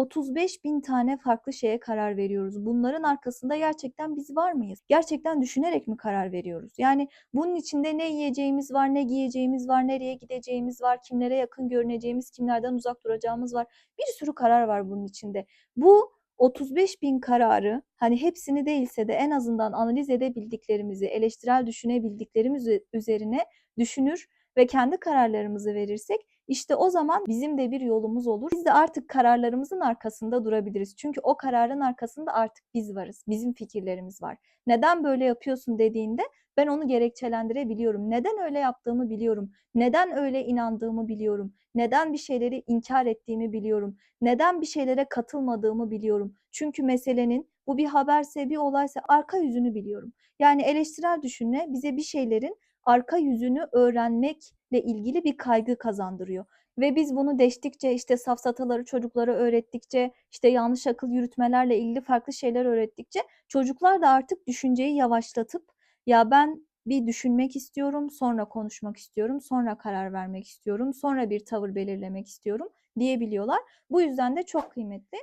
35 bin tane farklı şeye karar veriyoruz. Bunların arkasında gerçekten biz var mıyız? Gerçekten düşünerek mi karar veriyoruz? Yani bunun içinde ne yiyeceğimiz var, ne giyeceğimiz var, nereye gideceğimiz var, kimlere yakın görüneceğimiz, kimlerden uzak duracağımız var. Bir sürü karar var bunun içinde. Bu 35 bin kararı hani hepsini değilse de en azından analiz edebildiklerimizi, eleştirel düşünebildiklerimiz üze- üzerine düşünür ve kendi kararlarımızı verirsek işte o zaman bizim de bir yolumuz olur. Biz de artık kararlarımızın arkasında durabiliriz. Çünkü o kararın arkasında artık biz varız. Bizim fikirlerimiz var. Neden böyle yapıyorsun dediğinde ben onu gerekçelendirebiliyorum. Neden öyle yaptığımı biliyorum. Neden öyle inandığımı biliyorum. Neden bir şeyleri inkar ettiğimi biliyorum. Neden bir şeylere katılmadığımı biliyorum. Çünkü meselenin bu bir haberse bir olaysa arka yüzünü biliyorum. Yani eleştirel düşünme bize bir şeylerin arka yüzünü öğrenmekle ilgili bir kaygı kazandırıyor. Ve biz bunu deştikçe işte safsataları çocuklara öğrettikçe işte yanlış akıl yürütmelerle ilgili farklı şeyler öğrettikçe çocuklar da artık düşünceyi yavaşlatıp ya ben bir düşünmek istiyorum, sonra konuşmak istiyorum, sonra karar vermek istiyorum, sonra bir tavır belirlemek istiyorum diyebiliyorlar. Bu yüzden de çok kıymetli.